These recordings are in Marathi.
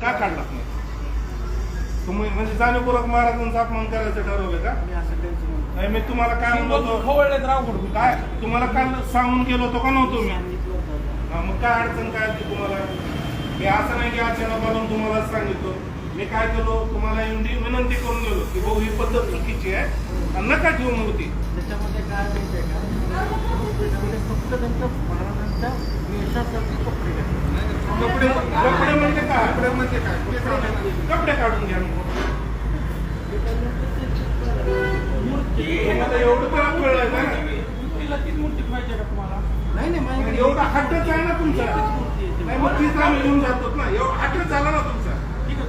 का काढला? नाही तुम्ही म्हणजे जाणीवपूर्वक महाराजांचा अपमान करायचं ठरवलं का? मी असं त्यांचं म्हणतो. नाही मी तुम्हाला काय म्हणलो होतो? खवळलेत राव कुठं काय? तुम्हाला काल सांगून गेलो होतो का नव्हतो मी? होतं. हा, मग काय अडचण काय तुम्हाला? मी असं नाही की अचानक आलो तुम्हाला सांगितलं. मी काय केलो? तुम्हाला येऊन विनंती करून गेलो की भाऊ ही पद्धत चुकीची आहे आणि नका ठेवू मूर्ती त्याच्यामध्ये काय माहिती आहे का? फक्त त्यांच्या महाराजांच्या वेशासाठी कपडे. कपडे म्हणजे कपडे म्हणजे काय कपडे काढून घ्या मूर्ती तुम्हाला एवढं तर कळलंय ना तिला तीच मूर्ती पाहिजे का तुम्हाला नाही नाही माझ्याकडे एवढा हट्टच आहे ना तुमचा आहे. नाही मग तीच आम्ही घेऊन जातो ना एवढा हट्टच झाला ना तुमचा आहे का?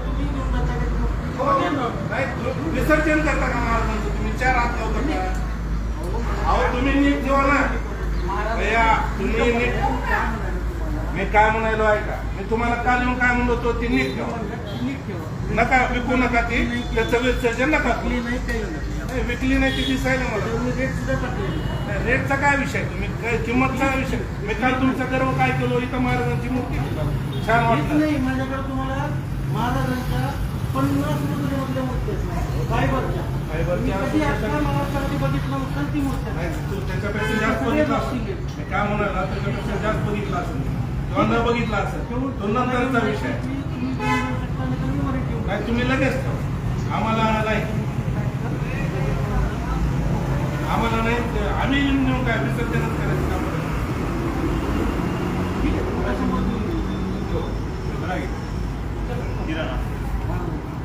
हो. नाही विसर्जन करता का महाराजांचं तुम्ही चार हात लावता का अहो तुम्ही नीट ठेवा ना भैया तुम्ही नीट? मी काय म्हणायलो ऐका मी तुम्हाला काल येऊन काय म्हणलो होतो ते नीट ठेवा नीट ठेवा. नका विकू नका ती त्याचं विसर्जन नका विकली नाही ती दिसायला मला रेटचा काय विषय? तुम्ही काय किंमतचा विषय? मी काल तुमचा गर्व काय केलो? इथं महाराजांची मूर्ती छान वाटलं. नाही माझ्याकडे तुम्हाला महाराजांच्या पन्नास मधल्या मूर्ती फायबरच्या. त्याच्यापेक्षा जास्त बघितला असेल. काय म्हणाला? त्याच्यापेक्षा जास्त बघितला असेल. किंवा न बघितला असेल. तो नंतरचा विषय. तुम्ही नाही लगेच ठेवा. आम्हाला नाही आम्हाला नाही आम्ही येऊन नेऊन काय विसर्जनच करायचं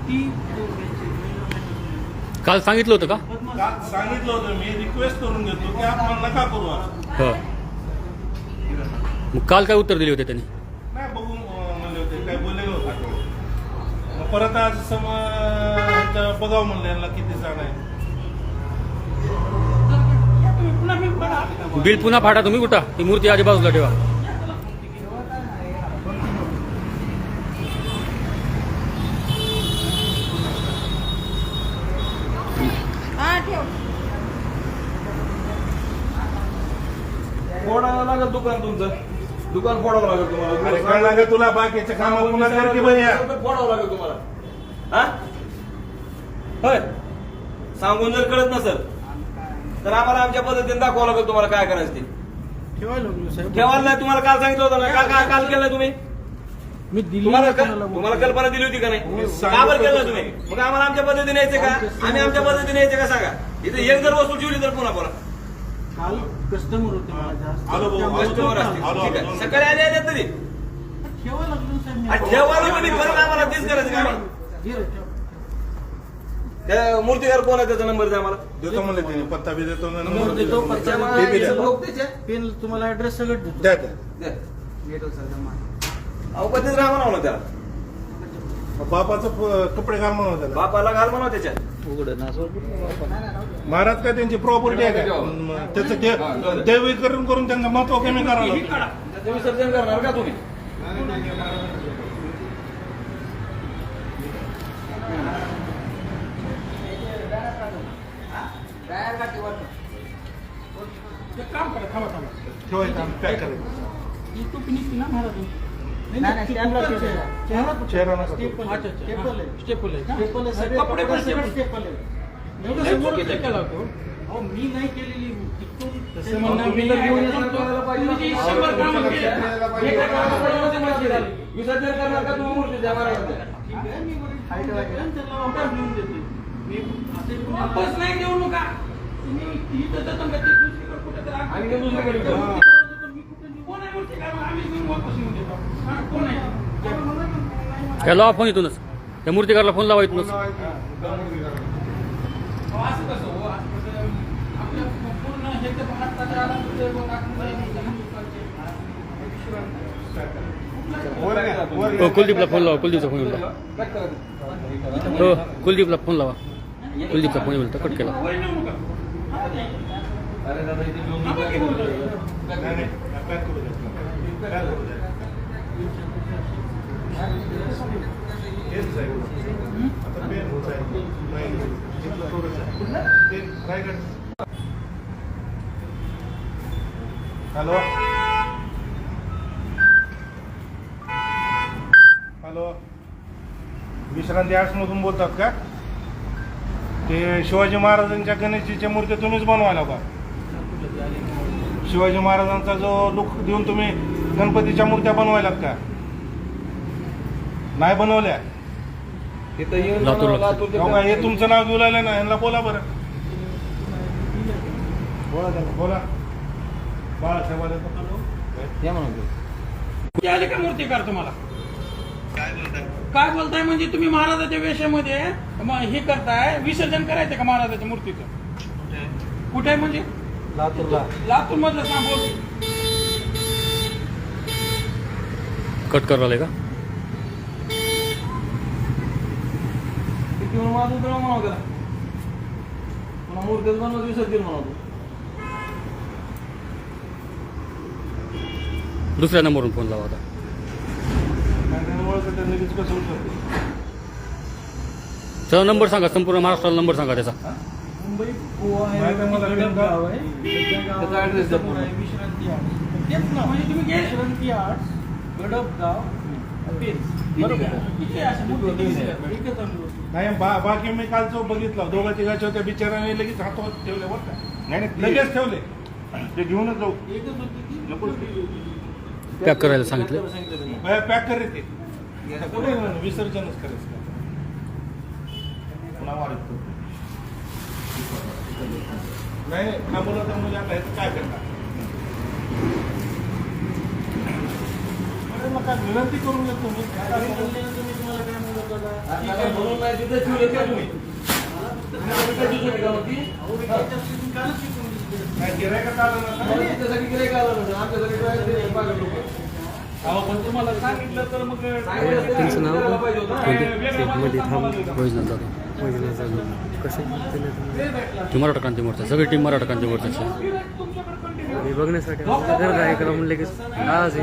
ती काल सांगितलं होतं का? काल सांगितलं होतं मी रिक्वेस्ट करून घेतो की आपण नका करू असं. हो. मग काल काय उत्तर दिले होते त्यांनी? नाही बघू अं, म्हणले होते काय बोललेलं होतं. परत आज सम बघावं म्हणलं यांना किती जण आहे. बिल पुन्हा फाटा तुम्ही कुठं? ती मूर्ती आधी बाजूला ठेवा. फोडावं लागेल दुकान तुमचं. दुकान फोडावं लागेल अरे तुम्हाला काय लागेल तुला? बाकीचे काम पुन्हा कर की भैया फोडावं लागेल तुम्हाला. हा? होय. सांगून जर कळत नसेल तर आम्हाला आमच्या पद्धतीने दाखवावं लागेल तुम्हाला काय करायचं ते. ठेवायला लागलो नाही तुम्हाला काल सांगितलं होतं ना. काल काल काल केलं नाही तुम्ही? मी दिली तुम्हाला तुम्हाला कल्पना दिली होती का नाही? मी का बरं केलं नाही तुम्ही? मग आम्हाला आमच्या पद्धतीने यायचं का? आम्ही आमच्या पद्धतीने यायचं का सांगा? इथे एक जर वस्तू ठेवली तर पुन्हा बोला. काल कस्टमर होते मला जास्त. आलो भाऊ, कस्टमर असतील. ठीक. आहे. सकाळी आले आले तरी. ठेवायला लागलो साहेब मी. आणि ठेवायला तुम्ही परत आम्हाला तेच करायचं का? ठेव. त्या मूर्तीकार कोण आहे त्याचा नंबर द्या आम्हाला? देतो म्हणले त्याने पत्ता बी देतो ना नंबर देतो. पत्ता बी द्या. मला- पेन तुम्हाला ऍड्रेस सगळं देतो. द्या द्या. द्या. नेटवर सगळं मार. अहो पद्धत राहा म्हणावं ना त्याला. बापाचं प- कपडे घाल म्हणून त्याला. बापाला घाल म्हणावं त्याच्यात. महाराज काय त्यांची प्रॉपर्टी आहे का म, त्याचं देवीकरण करून त्यांना महत्त्व कमी करावं लागतं. विसर्जन करणार का तुम्ही? थांबा थांबा ठेवायचं आणि पॅक करायचं ही टोपी निघते ना महाराजांची नाही, नाही, स्टॅम्पला ठेवा. चेहरा? चेहरा नका स्टेपल आहे. स्टेपल आहे का? स्टेपल आहे, सगळे कपडे पण सगळे स्टेपल. आहे. एवढं नाही, समोर चुकीचं आहे. केलं होतं. अहो, मी नाही केलेली तिथून तसं म्हणणं मी तर घेऊन येणार करायला पाहिजे. तुम्ही जे शंभर कामं केली, एका कामामध्ये माझी झाली. विसर्जन करणार का तुम्ही मूर्ती द्या महाराजांच्या? ठीक आहे, मी वरील हाईट वाढली आणि त्याला वापस नेऊन देते. मी असे वापस नाही देऊ नका तुम्ही ते दुसरीकडे कुठं तर आणि ते दुसरीकडे हा, लावा फोन इथूनच. त्या मूर्तिकारला फोन लावा इथूनच. हो असं कसं आपल्या पूर्ण हे. कुलदीपला फोन लावा कुलदीपचा फोन ते. हो कुलदीपला फोन लावा. कुलदीपचा फोन येऊन कट केला. अरे दादा इथे घेऊन. हॅलो हॅलो विश्रांती आर्ट्समधून बोलतात का? ते शिवाजी महाराजांच्या गणेशजीच्या मूर्त्या तुम्हीच बनवायला का शिवाजी महाराजांचा जो लुक देऊन तुम्ही गणपतीच्या मूर्त्या बनवायलात का नाही बनवल्या. तिथं येऊन हो हे तुमचं नाव घेऊ लागलं ना यांना बोला बरं. बोला ते आले का मूर्तीकार तुम्हाला? काय बोलताय? म्हणजे तुम्ही महाराजाच्या वेशामध्ये म- हे करताय विसर्जन करायचं का महाराजाच्या मूर्तीचं? कुठे? आहे म्हणजे? लातूरला. लातूर मधलं सांग बोल. कट करायला का? किती म्हणून माझं म्हणावं त्याला. पुन्हा मूर्तीच बनवत विसर्जन म्हणतो दुसऱ्या नंबरवरून फोन लावा आता. लगेच कसं होतं त्याचा नंबर सांगा संपूर्ण महाराष्ट्राला नंबर सांगा त्याचा. मुंबई गोवा? गाव आहे. विश्रांती आर्ट्स तेच ना म्हणजे तुम्ही विश्रांती आर्ट्स गडप गाव. नाही बा बाकी मी कालचं बघितलं दोघा तिघाच्या होत्या बिचाराने लगेच हातावर ठेवले बरं का. नाही नाही लगेच ठेवले. ते घेऊनच जाऊ. एकच होती ती नको. पॅक करायला सांगितलं? पॅक कर रे ते विसर्जनच करायचं. का? पुन्हा वाढत. नाही मुलं तर मुलं आता ह्याचं काय करणार अरे मग काय विनंती करून येतो मी तुम्हाला काय म्हणत होता? म्हणून नाही तिथं ठेवलं का तुम्ही तिथं दिसत का मग ती? अहो, मी त्याच्या स्थितीत कालच शिकून दिसले. काय गिऱ्हाईकाचं आलं ना? मग तिच्यासाठी गिऱ्हाईक आलं नसेल. आमच्यासाठी गिऱ्हाईक नाही, पागल लोकं. अहो, पण तुम्हाला सांगितलं तर मग सांगितलं असतं ना, करायला पाहिजे होतं ना. मध्ये थांब कसे ती मराठा क्रांती मोर्चा सगळी टीम मराठा क्रांती मोर्चाची. आहे. हे बघण्यासाठी गरज आहे का म्हणलं की आज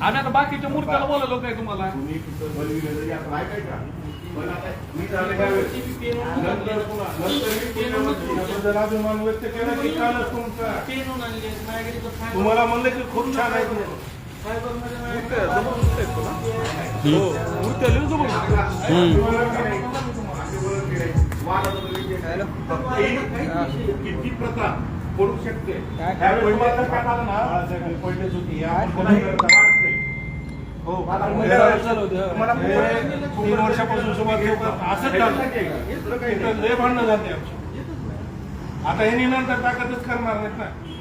आम्ही आता बाकीच्या मूर्त्याला बोलवलो काय तुम्हाला. तुम्हाला म्हणलं की खूप छान आहे. किती प्रथा पडू शकते हो. तीन वर्षापासून सुरुवात असंच झालं लय भांडणं झाले आता हे नंतर ताकदच करणार नाहीत ना